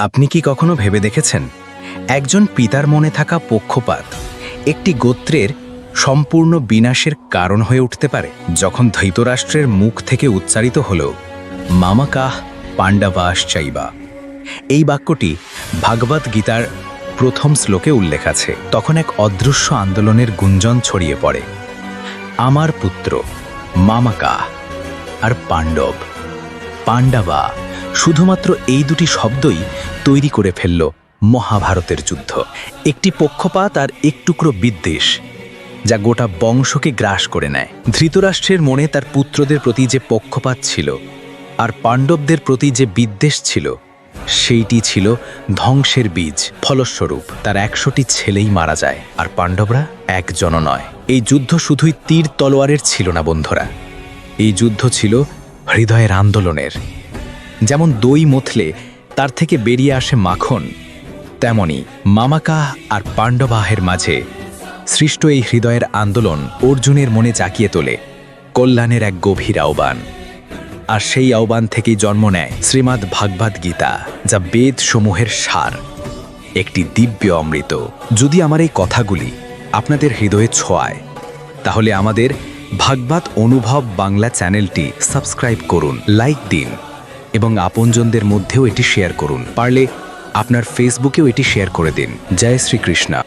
আপনি কি কখনো ভেবে দেখেছেন? একজন পিতার মনে থাকা পক্ষপাত একটি গোত্রের সম্পূর্ণ বিনাশের কারণ হয়ে উঠতে পারে। যখন ধৈতরাষ্ট্রের মুখ থেকে উচ্চারিত হল, মামাকাহ পাণ্ডবাস চাইবা। এই বাক্যটি ভাগবত গীতার প্রথম শ্লোকে উল্লেখ আছে। তখন এক অদৃশ্য আন্দোলনের গুঞ্জন ছড়িয়ে পড়ে। আমার পুত্র মামাকা আর পাণ্ডব, পাণ্ডবা শুধুমাত্র এই দুটি শব্দই তৈরি করে ফেলল মহাভারতের যুদ্ধ। একটি পক্ষপাত আর একটুকরো বিদ্বেষ, যা গোটা বংশকে গ্রাস করে নেয়। ধৃতরাষ্ট্রের মনে তার পুত্রদের প্রতি যে পক্ষপাত ছিল, আর পাণ্ডবদের প্রতি যে বিদ্বেষ ছিল, সেইটি ছিল ধ্বংসের বীজ। ফলস্বরূপ, তার একশোটি ছেলেই মারা যায়, আর পাণ্ডবরা একজনও নয়। এই যুদ্ধ শুধুই তীর তলোয়ারের ছিল না, বন্ধুরা। এই যুদ্ধ ছিল হৃদয়ের আন্দোলনের। যেমন দই মথলে, তার থেকে বেরিয়ে আসে মাখন। তেমনি মামাকাহ আর পাণ্ডবাহের মাঝে সৃষ্ট এই হৃদয়ের আন্দোলন অর্জুনের মনে জাকিয়ে তোলে, কল্যাণের এক গভীর আহ্বান। আর সেই আহ্বান থেকেই জন্ম নেয় শ্রীমদ্ ভাগবত গীতা, যা বেদ সমূহের সার। একটি দিব্য অমৃত। যদি আমার এই কথাগুলি আপনাদের হৃদয়ে ছোঁয়ায়, তাহলে আমাদের ভাগবত অনুভব বাংলা চ্যানেলটি সাবস্ক্রাইব করুন, লাইক দিন। এবং আপনজনদের মধ্যেও এটি শেয়ার করুন। পারলে আপনার ফেসবুকেও এটি শেয়ার করে দিন। জয় শ্রীকৃষ্ণ।